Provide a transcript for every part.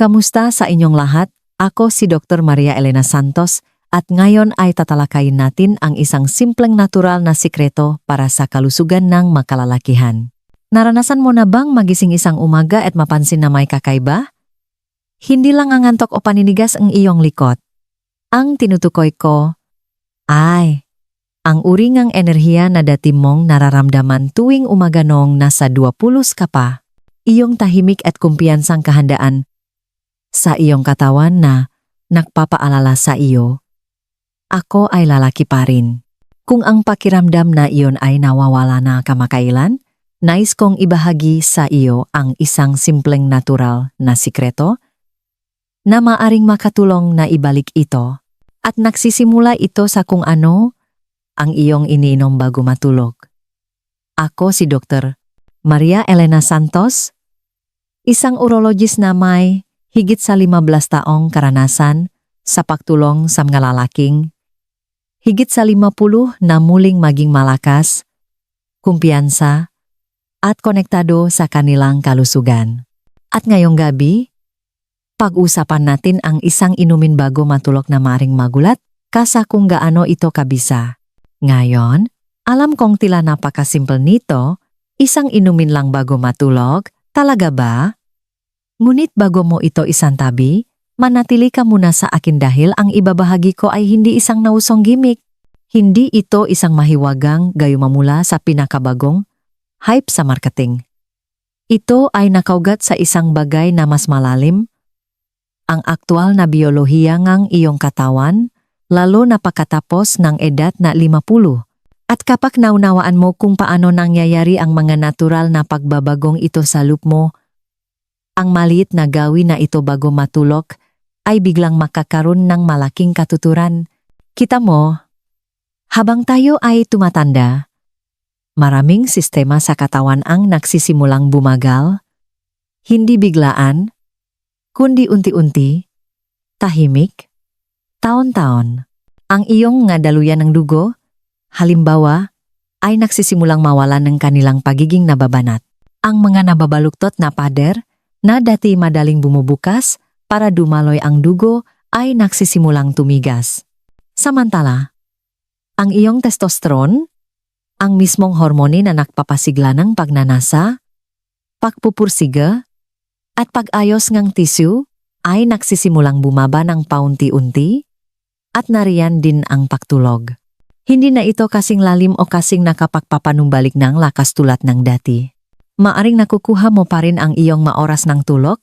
Kamusta sa inyong lahat? Ako si Dr. Maria Elena Santos at ngayon ay tatalakayin natin ang isang simpleng natural na sikreto para sa kalusugan ng makalalakihan. Naranasan mo na bang magising isang umaga at mapansin na may kakaiba? Hindi lang ang antok o paninigas ang iyong likod. Ang tinutukoy ko ay ang uringang enerhiya na dati mong nararamdaman tuwing umaga noong nasa 20 ka pa. Iyong tahimik at kumpiyansang kahandaan sa iyong katawan na nagpapaalala sa iyo, ako ay lalaki pa rin. Kung ang pakiramdam na iyon ay nawawala na kamakailan, nais kong ibahagi sa iyo ang isang simpleng natural na sikreto na maaring makatulong na ibalik ito at nagsisimula ito sa kung ano ang iyong iniinom bago matulog. Ako si Dr. Maria Elena Santos, isang urologist na may higit sa 15 taong karanasan sa pagtulong sa mga lalaking, higit sa 50 na muling maging malakas, kumpiyansa, at konektado sa kanilang kalusugan. At ngayong gabi, pag-usapan natin ang isang inumin bago matulog na maring magulat kasa kung gaano ito kabisa. Ngayon, alam kong tila napakasimple nito, isang inumin lang bago matulog, talaga ba? Ngunit bago mo ito isantabi, manatili ka muna sa akin dahil ang ibabahagi ko ay hindi isang nausong gimmick. Hindi ito isang mahiwagang gayumamula sa pinakabagong hype sa marketing. Ito ay nakaugat sa isang bagay na mas malalim, ang aktwal na biyolohiya ngang iyong katawan, lalo na pagkatapos ng edad na 50. At kapag naunawaan mo kung paano nangyayari ang mga natural na pagbabagong ito sa loop mo, ang maliit na gawin na ito bago matulog ay biglang makakaroon ng malaking katuturan. Kita mo, habang tayo ay tumatanda, maraming sistema sa katawan ang nagsisimulang bumagal, hindi biglaan, kundi unti-unti, tahimik, taon-taon. Ang iyong nga daluyan ng dugo, halimbawa, ay nagsisimulang mawalan ng kanilang pagiging nababanat. Ang mga nababaluktot na pader na dati madaling bumubukas para dumaloy ang dugo ay nagsisimulang tumigas. Samantala, ang iyong testosterone, ang mismong hormone na nagpapasigla ng pagnanasa, pagpupursiga, at pag-ayos ng tissue ay nagsisimulang bumaba ng paunti-unti at nariyan din ang pagtulog. Hindi na ito kasing lalim o kasing nakapagpapanumbalik ng lakas tulad ng dati maaring nakukuha mo pa rin ang iyong maoras ng tulog,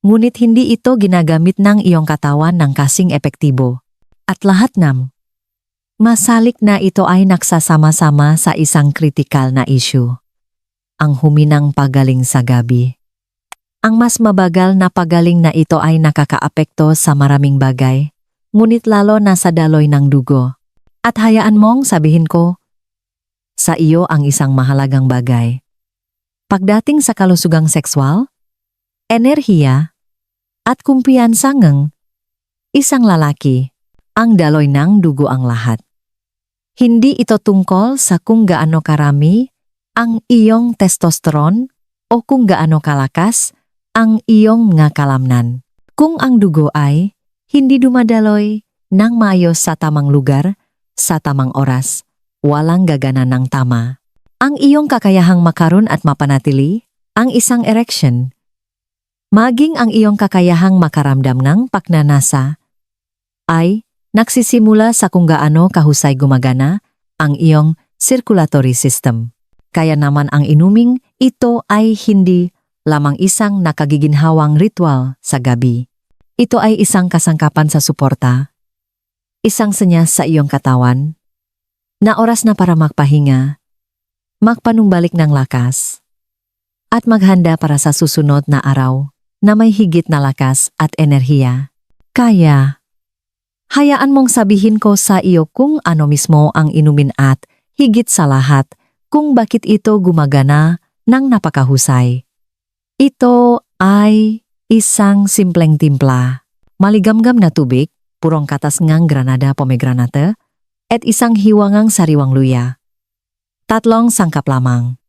ngunit hindi ito ginagamit ng iyong katawan ng kasing epektibo. At lahat nam, masalik na ito ay nagsasama-sama sa isang kritikal na issue. Ang huminang pagaling sa gabi. Ang mas mabagal na pagaling na ito ay nakakaapekto sa maraming bagay, ngunit lalo na sa daloy ng dugo. At hayaan mong sabihin ko, sa iyo ang isang mahalagang bagay pagdating sa kalusugang sexual, enerhiya, at kumpiyansa ng isang lalaki, ang daloy ng dugo ang lahat. Hindi ito tungkol sa kung gaano karami ang iyong testosterone o kung gaano kalakas ang iyong nga kalamnan. Kung ang dugo ay hindi dumadaloy ng maayos sa tamang lugar, sa tamang oras, walang gagana ng tama ang iyong kakayahang makaroon at mapanatili ang isang erection. Maging ang iyong kakayahang makaramdam ng pagnanasa ay nagsisimula sa kung gaano kahusay gumagana ang iyong circulatory system. Kaya naman ang inuming ito ay hindi lamang isang nakagiginhawang ritual sa gabi. Ito ay isang kasangkapan sa suporta, isang senyas sa iyong katawan, na oras na para magpahinga magpanumbalik ng lakas, at maghanda para sa susunod na araw na may higit na lakas at enerhiya. Kaya, hayaan mong sabihin ko sa iyo kung ano mismo ang inumin at higit sa lahat kung bakit ito gumagana ng napakahusay. Ito ay isang simpleng timpla, maligamgam na tubig, purong katas ngang granada pomegranate, at isang hiwangang sariwang luya. Tatlong sangkap lamang.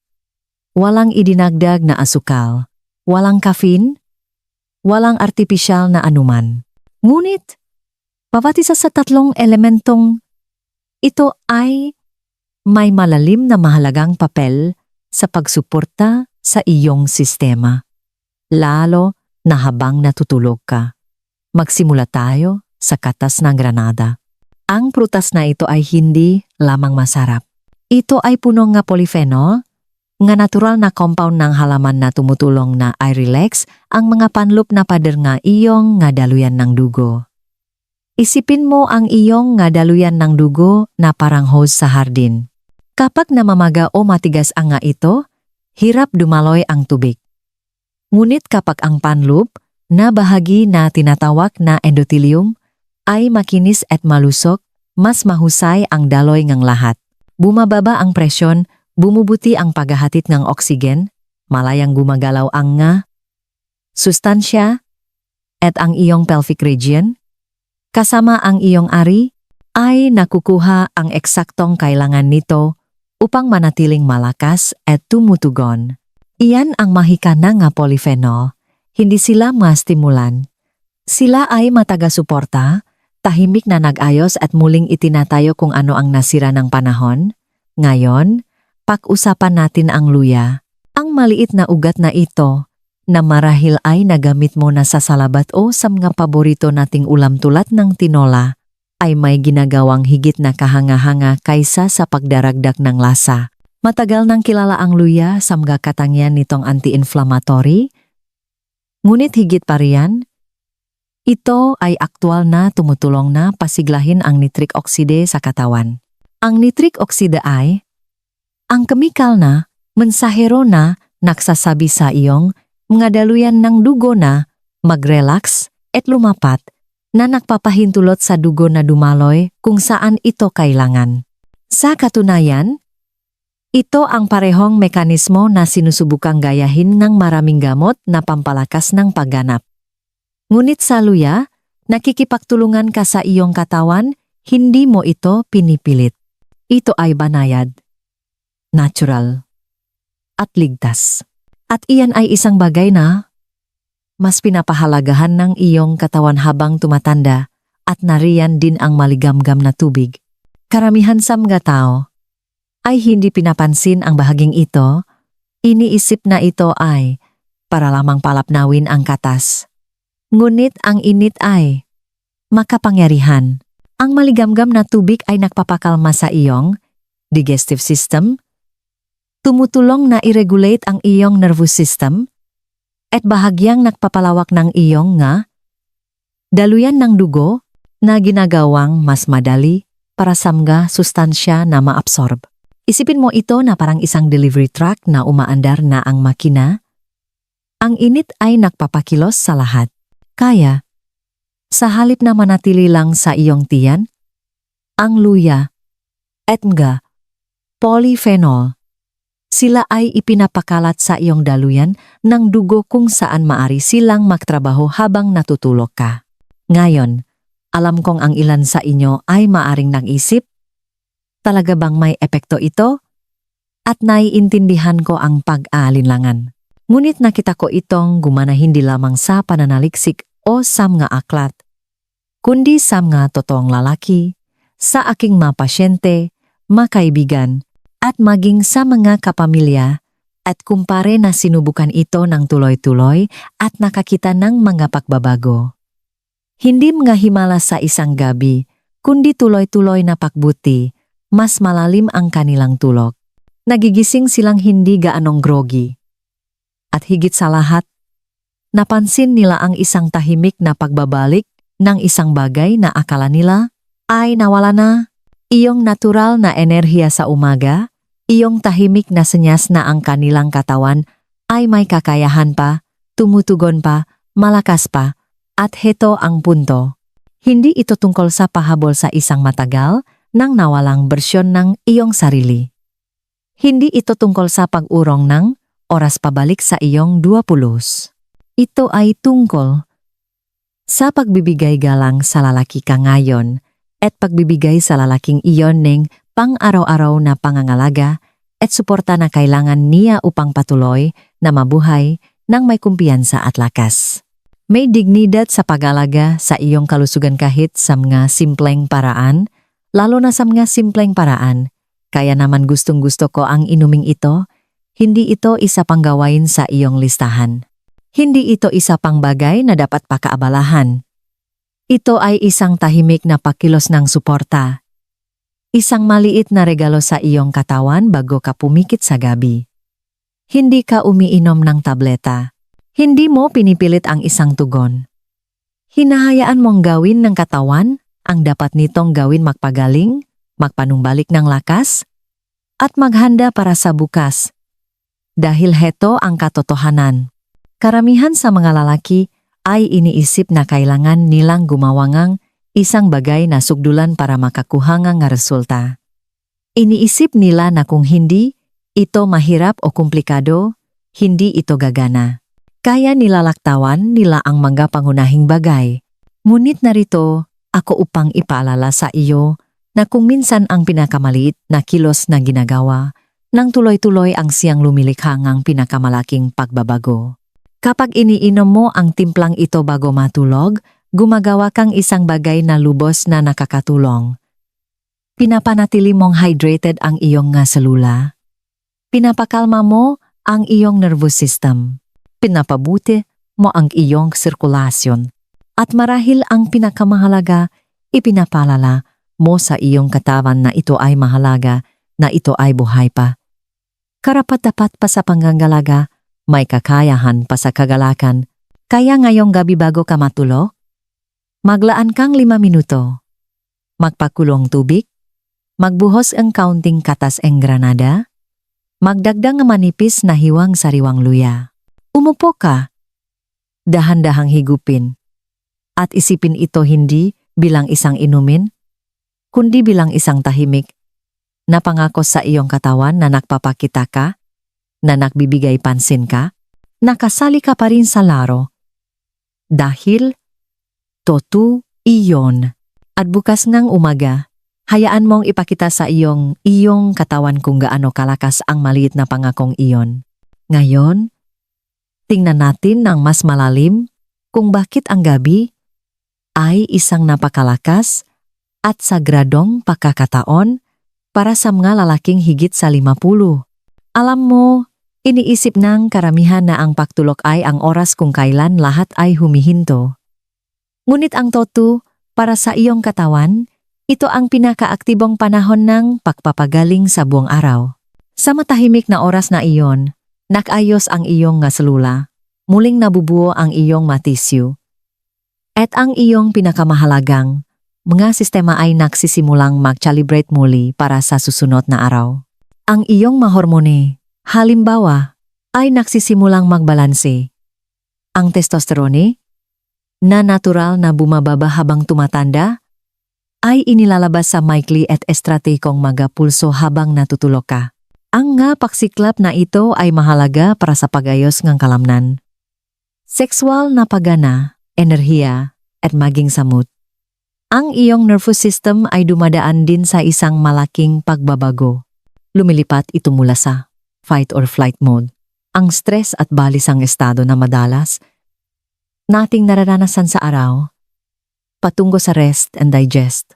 Walang idinagdag na asukal, walang kafin, walang artipisyal na anuman. Ngunit, pabati sa sa tatlong elementong ito ay may malalim na mahalagang papel sa pagsuporta sa iyong sistema. Lalo na habang natutulog ka. Magsimula tayo sa katas ng granada. Ang prutas na ito ay hindi lamang masarap. Ito ay puno nga polyphenol, nga natural na compound ng halaman na tumutulong na i-relax ang mga panlup na pader nga iyong nga daluyan ng dugo. Isipin mo ang iyong nga daluyan ng dugo na parang hose sa hardin. Kapag namamaga o matigas ang nga ito, hirap dumaloy ang tubig. Ngunit kapag ang panloop na bahagi na tinatawag na endothelium ay makinis at malusok, mas mahusay ang daloy ng lahat. Bumababa ang presyon, bumubuti ang paghahatid ng oksigen, malayang gumagalaw ang nga, sustansya, at ang iyong pelvic region, kasama ang iyong ari, ay nakukuha ang eksaktong kailangan nito upang manatiling malakas at tumutugon. Iyan ang mahika na nga polyphenol, hindi sila ma-stimulan. Sila ay mataga-suporta, tahimik na nag-ayos at muling itinatayo kung ano ang nasira ng panahon. Ngayon, pag-usapan natin ang luya. Ang maliit na ugat na ito, na marahil ay nagamit mo na sa salabat o sa mga paborito nating ulam tulad ng tinola, ay may ginagawang higit na kahanga-hanga kaysa sa pagdaragdag ng lasa. Matagal nang kilala ang luya sa mga katangian nitong anti-inflammatory, ngunit higit pa riyan, ito ay aktwal na tumutulong na pasiglahin ang nitric oxide sa katawan. Ang nitric oxide ay ang kemikal na mensahero na nagsasabi sa iyong mga daluyan ng dugo na mag-relax at lumapat na nagpapahintulot sa dugo na dumaloy kung saan ito kailangan. Sa katunayan, ito ang parehong mekanismo na sinusubukang gayahin ng maraming gamot na pampalakas ng pagganap. Ngunit sa luya, nakikipagtulungan ka sa iyong katawan, hindi mo ito pinipilit. Ito ay banayad, natural, at ligtas. At iyan ay isang bagay na mas pinapahalagahan ng iyong katawan habang tumatanda at nariyan din ang maligamgam na tubig. Karamihan sa mga tao ay hindi pinapansin ang bahaging ito, iniisip na ito ay para lamang palapnawin ang katas. Ngunit ang init ay makapangyarihan. Ang maligamgam na tubig ay nagpapakalma sa iyong digestive system, tumutulong na i-regulate ang iyong nervous system, at bahagyang nagpapalawak ng iyong nga daluyan ng dugo na ginagawang mas madali para sa mga sustansya na maabsorb. Isipin mo ito na parang isang delivery truck na umaandar na ang makina. Ang init ay nagpapakilos sa lahat. Kaya, sa halip na manatili lang sa iyong tiyan, ang luya at mga polyphenol, sila ay ipinapakalat sa iyong daluyan ng dugo kung saan maari silang magtrabaho habang natutulog ka. Ngayon, alam kong ang ilan sa inyo ay maaring nag-isip, talaga bang may epekto ito? At naiintindihan ko ang pag-aalinlangan. Ngunit nakita ko itong gumana hindi lamang sa pananaliksik o sa mga aklat, kundi sa mga totoong lalaki, sa aking mga pasyente, mga kaibigan, at maging sa mga kapamilya at kumpare na sinubukan ito ng tuloy-tuloy at nakakita ng mga pagbabago. Hindi mga himala sa isang gabi, kundi tuloy-tuloy na pagbuti, mas malalim ang kanilang tulog. Nagigising silang hindi gaanong groggy. At higit sa lahat, napansin nila ang isang tahimik na pagbabalik ng isang bagay na akala nila ay nawala na. Iyong natural na enerhiya sa umaga, iyong tahimik na senyas na ang kanilang katawan ay may kakayahan pa, tumutugon pa, malakas pa, at heto ang punto. Hindi ito tungkol sa pahabol sa isang matagal nang nawalang bersyon ng iyong sarili. Hindi ito tungkol sa pag-urong ng oras pabalik sa iyong 20. Ito ay tungkol sa pagbibigay galang sa lalaki ka ngayon at pagbibigay sa lalaking iyon ng pang-araw-araw na pangangalaga at suporta na kailangan niya upang patuloy na mabuhay ng may kumpiyansa at lakas. May dignidad sa pag-alaga sa iyong kalusugan kahit sa mga simpleng paraan, lalo na sa mga simpleng paraan. Kaya naman gustong-gusto ko ang inuming ito, hindi ito isa pang gawain sa iyong listahan. Hindi ito isa pang bagay na dapat pakaabalahan. Ito ay isang tahimik na pakilos ng suporta. Isang maliit na regalo sa iyong katawan bago ka pumikit sa gabi. Hindi ka umiinom ng tableta. Hindi mo pinipilit ang isang tugon. Hinahayaan mong gawin ng katawan ang dapat nitong gawin magpagaling, magpanumbalik ng lakas, at maghanda para sa bukas. Dahil heto ang katotohanan. Karamihan sa mga lalaki ay iniisip na kailangan nilang gumawangang isang bagay na sugdulan para makakuha nga nga resulta. Iniisip nila na kung hindi ito mahirap o komplikado, hindi ito gagana. Kaya nilalaktawan nila ang mga pangunahing bagay. Ngunit narito ako upang ipaalala sa iyo na kung minsan ang pinakamaliit na kilos na ginagawa, nang tuloy-tuloy ang siyang lumilikha ngang pinakamalaking pagbabago. Kapag iniinom mo ang timplang ito bago matulog, gumagawa kang isang bagay na lubos na nakakatulong. Pinapanatili mong hydrated ang iyong nga selula. Pinapakalma mo ang iyong nervous system pinapabuti mo ang iyong sirkulasyon. At marahil ang pinakamahalaga, ipinapalala mo sa iyong katawan na ito ay mahalaga, na ito ay buhay pa. Karapat-dapat pa sa panggangalaga, may kakayahan pa sa kagalakan. Kaya ngayong gabi bago ka matulog, maglaan kang lima minuto. Magpakulong tubig, magbuhos ang counting katas ang granada, magdagdag manipis na hiwang sariwang luya. Umupo ka. Dahan-dahang higupin. At isipin ito hindi bilang isang inumin, kundi bilang isang tahimik na pangako sa iyong katawan na nagpapakita ka, na nagbibigay pansin ka, nakasali ka pa rin sa laro. Dahil, totu iyon. At bukas ng umaga, hayaan mong ipakita sa iyong iyong katawan kung gaano kalakas ang maliit na pangakong iyon. Ngayon, tingnan natin ng mas malalim kung bakit ang gabi ay isang napakalakas at sagradong pagkakataon para sa mga lalaking higit sa 50. Alam mo, iniisip ng karamihan na ang pagtulok ay ang oras kung kailan lahat ay humihinto. Ngunit ang totu, para sa iyong katawan, ito ang pinakaaktibong panahon ng pagpapagaling sa buong araw. Sa matahimik na oras na iyon, nakayos ang iyong nga selula, muling nabubuo ang iyong matisyo. At ang iyong pinakamahalagang, mga sistema ay nagsisimulang mag-calibrate muli para sa susunod na araw. Ang iyong mahormone, halimbawa, ay nagsisimulang magbalanse. Ang testosterone, na natural na bumababa habang tumatanda, ay inilalabas sa maikli at estratekong mga pulso habang natutulog ka. Ang nga paksiklap na ito ay mahalaga para sa pagayos ng kalamnan. Sexual na pagana, enerhiya, at maging samot. Ang iyong nervous system ay dumadaan din sa isang malaking pagbabago. Lumilipat ito mula sa fight or flight mode. Ang stress at balisang estado na madalas nating nararanasan sa araw, patungo sa rest and digest.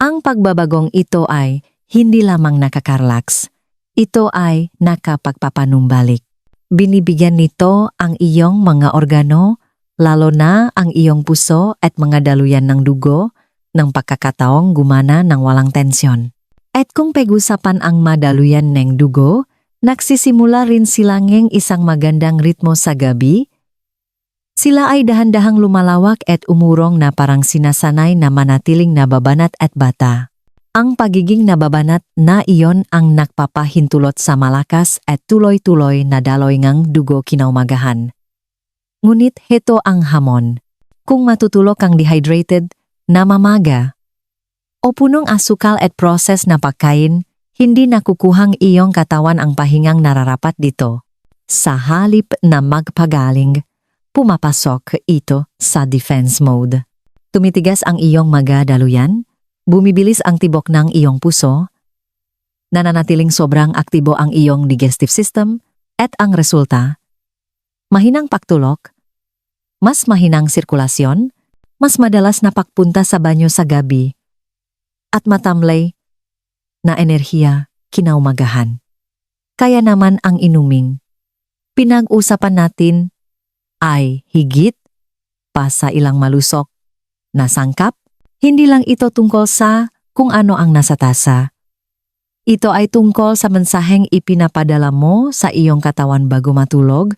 Ang pagbabagong ito ay hindi lamang nakakarelax, ito ay nakapagpapanumbalik. Binibigyan nito ang iyong mga organo, lalo na ang iyong puso at mga daluyan ng dugo, ng pagkakataong gumana ng walang tensyon. At kung pag-usapan ang madaluyan ng dugo, nagsisimula rin silangeng isang magandang ritmo sa gabi. Sila ay dahan-dahang lumalawak at umurong na parang sinasanay na manatiling nababanat at bata. Ang pagiging nababanat na iyon ang nagpapahintulot sa malakas at tuloy-tuloy na daloy ngang dugo kinaumagahan. Ngunit heto ang hamon. Kung matutulog kang dehydrated, namamaga, o punong asukal at proses na pagkain, hindi nakukuhang iyong katawan ang pahingang nararapat dito. Sa halip na magpagaling, pumapasok ito sa defense mode. Tumitigas ang iyong mga daluyan, bumibilis ang tibok ng iyong puso, nananatiling sobrang aktibo ang iyong digestive system, at ang resulta, mahinang pagtulok, mas mahinang sirkulasyon, mas madalas na pagpunta sa banyo sa gabi, at matamlay na enerhiya kinaumagahan. Kaya naman ang inuming. Pinag-usapan natin ay higit pa sa ilang malusok na sangkap, hindi lang ito tungkol sa kung ano ang nasa tasa. Ito ay tungkol sa mensaheng ipinapadala mo sa iyong katawan bago matulog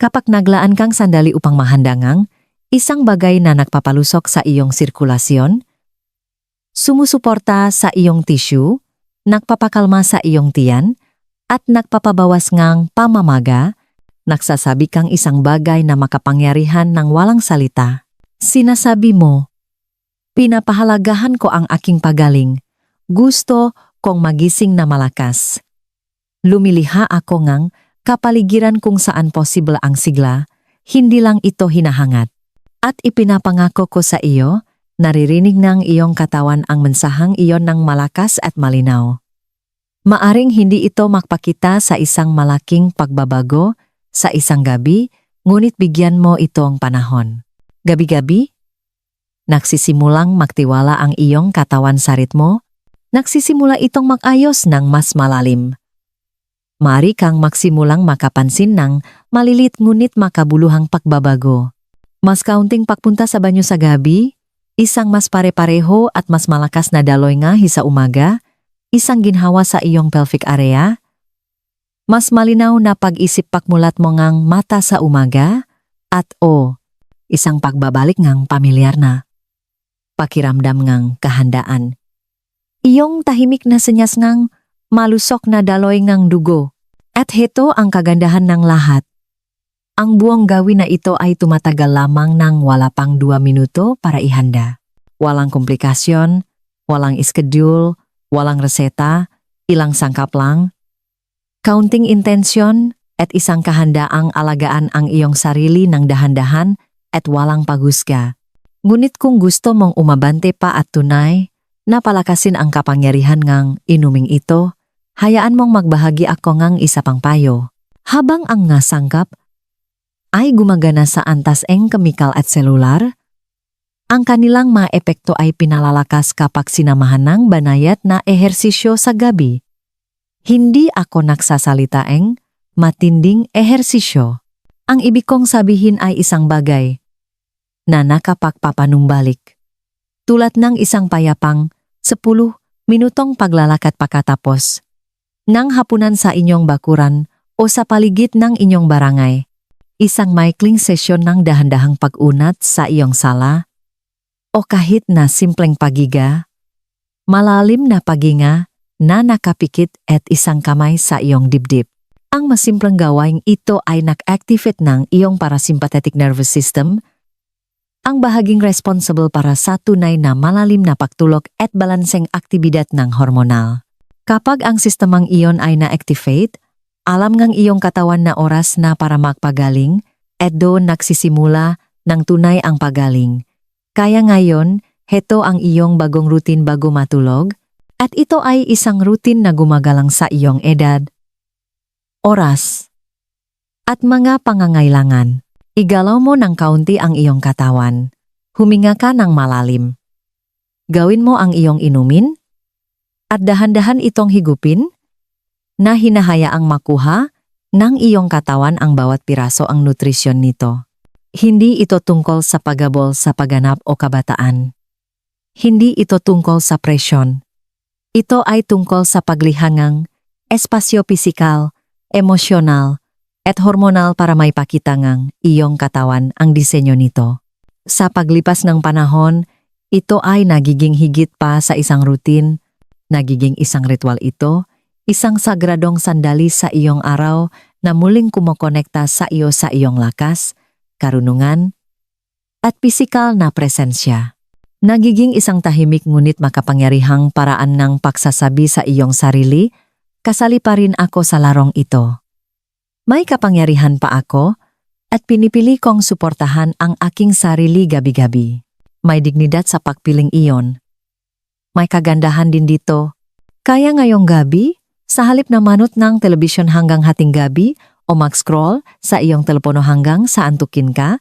kapag naglaan kang sandali upang mahandangang isang bagay na nagpapalusok sa iyong sirkulasyon, sumusuporta sa iyong tissue, nagpapakalma sa iyong tiyan, at nagpapabawas ngang pamamaga, nagsasabi kang isang bagay na makapangyarihan ng walang salita. Sinasabi mo, Pinapahalagahan ko ang aking pagaling. Gusto kong magising na malakas. Lumiliha ako ngang kapaligiran kung saan posible ang sigla, hindi lang ito hinahangat. At ipinapangako ko sa iyo, naririnig ng iyong katawan ang mensahang iyon ng malakas at malinaw. Maaring hindi ito makpakita sa isang malaking pagbabago sa isang gabi, ngunit bigyan mo itong panahon. Gabi-gabi, nagsisimulang magtiwala ang iyong katawan sa ritmo, nagsisimula itong mag-ayos ng mas malalim. Mari kang magsimulang makapansin ng malilit ngunit makabuluhang pagbabago. Mas kaunting pagpunta sa banyo sa gabi, isang mas pare-pareho at mas malakas na daloy nga hisa umaga, isang ginhawa sa iyong pelvic area, mas malinaw na pag-isip pakmulat mo ngang mata sa umaga, at o, isang pagbabalik ngang pamilyar na. Pakiramdam ngang kahandaan. Iyong tahimik na senyas ngang malusok na daloy ngang dugo. At heto ang kagandahan ng lahat. Ang buong gawin na ito ay tumatagal lamang ng wala pang dua minuto para ihanda. Walang komplikasyon, walang schedule, walang reseta, ilang sangkap lang. Counting intensyon at isang kahandaang alagaan ang iyong sarili ng dahan-dahan at walang pagusga. Ngunit kung gusto mong umabante pa at tunay, napalakasin ang kapangyarihan ngang inuming ito, hayaan mong magbahagi ako ngang isa pang payo. Habang ang nga sangkap ay gumagana sa antas eng kemikal at selular, ang kanilang mga epekto ay pinalalakas kapag sinamahan ng banayat na ehersisyo sa gabi. Hindi ako nagsasalita eng matinding ehersisyo. Ang ibig kong sabihin ay isang bagay na nakapagpapanumbalik. Tulad ng isang payapang 10 minutong paglalakad pagkatapos ng hapunan sa inyong bakuran o sa paligid ng inyong barangay. Isang maikling sesyon ng dahan-dahang pag-unat sa iyong sala o kahit na simpleng pagiga, malalim na paginga na nakapikit at isang kamay sa iyong dibdib. Ang masimpleng gawain ito ay nag-activate ng iyong parasympathetic nervous system, ang bahaging responsible para sa tunay na malalim na pagtulog at balanseng aktibidad ng hormonal. Kapag ang sistemang iyon ay na-activate, alam ngang iyong katawan na oras na para magpagaling at nagsisimula ng tunay ang pagaling. Kaya ngayon, heto ang iyong bagong routine bago matulog at ito ay isang routine na gumagalang sa iyong edad, oras, at mga pangangailangan. Igalaw mo ng kaunti ang iyong katawan. Huminga ka ng malalim. Gawin mo ang iyong inumin at dahan-dahan itong higupin na hinahayaang makuha ng iyong katawan ang bawat piraso ang nutrisyon nito. Hindi ito tungkol sa pagabol sa pagganap o kabataan. Hindi ito tungkol sa presyon. Ito ay tungkol sa paglihangang espasyo pisikal, emosyonal, at hormonal para may pakita ngang iyong katawan ang disenyo nito. Sa paglipas ng panahon, ito ay nagiging higit pa sa isang routine, nagiging isang ritual ito, isang sagradong sandali sa iyong araw na muling kumokonekta sa iyo sa iyong lakas, karunungan, at pisikal na presensya. Nagiging isang tahimik ngunit makapangyarihang paraan ng pagsasabi sa iyong sarili, kasali pa rin ako sa larong ito. May kapangyarihan pa ako at pinipili kong suportahan ang aking sarili gabi-gabi. May dignidad sa pagpiling iyon. May kagandahan din dito. Kaya ngayong gabi, sa halip na manot ng telebisyon hanggang hating gabi o mag-scroll sa iyong telepono hanggang sa antukin ka,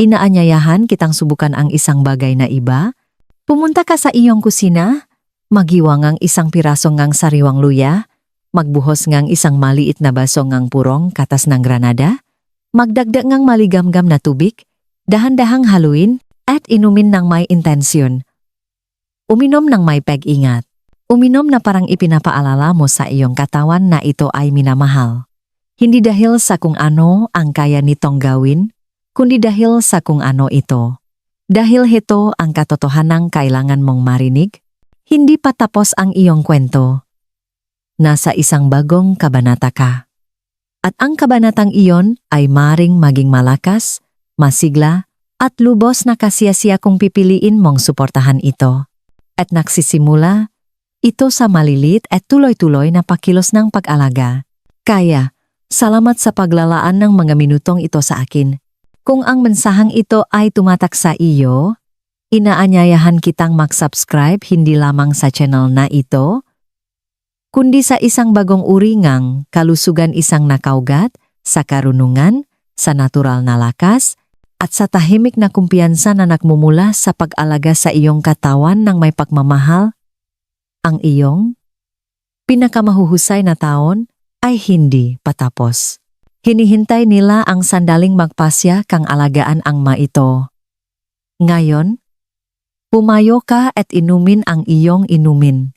Inaanyayahan kitang subukan ang isang bagay na iba. Pumunta ka sa iyong kusina, magiwang ang isang piraso ngang sariwang luya, magbuhos ngang isang maliit na baso ngang purong katas ng granada, magdagdag ngang maligamgam na tubig, dahan-dahang haluin, at inumin ng may intensyon. Uminom ng may pag-ingat. Uminom na parang ipinapaalala mo sa iyong katawan na ito ay minamahal. Hindi dahil sa kung ano ang kaya nitong gawin, kundi dahil sa kung ano ito. Dahil ito ang katotohanang kailangan mong marinig, hindi pa tapos ang iyong kwento. Nasa isang bagong kabanata ka. At ang kabanatang iyon ay maring maging malakas, masigla, at lubos na kasiyasiya kung pipiliin mong suportahan ito. At nagsisimula, ito sa malilit at tuloy-tuloy na pakilos ng pag-alaga. Kaya, salamat sa paglalaan ng mga minutong ito sa akin. Kung ang mensahang ito ay tumatak sa iyo, inaanyayahan kitang mag-subscribe hindi lamang sa channel na ito, kundi sa isang bagong uri ngang kalusugan isang nakaugat, sa karunungan, sa natural na lakas, at sa tahimik na kumpiyansa na nagmumula sa pag-alaga sa iyong katawan ng may pagmamahal, ang iyong pinakamahuhusay na taon ay hindi patapos. Hinihintay nila ang sandaling magpasya kang alagaan ang maito. Ngayon, pumayo ka at inumin ang iyong inumin.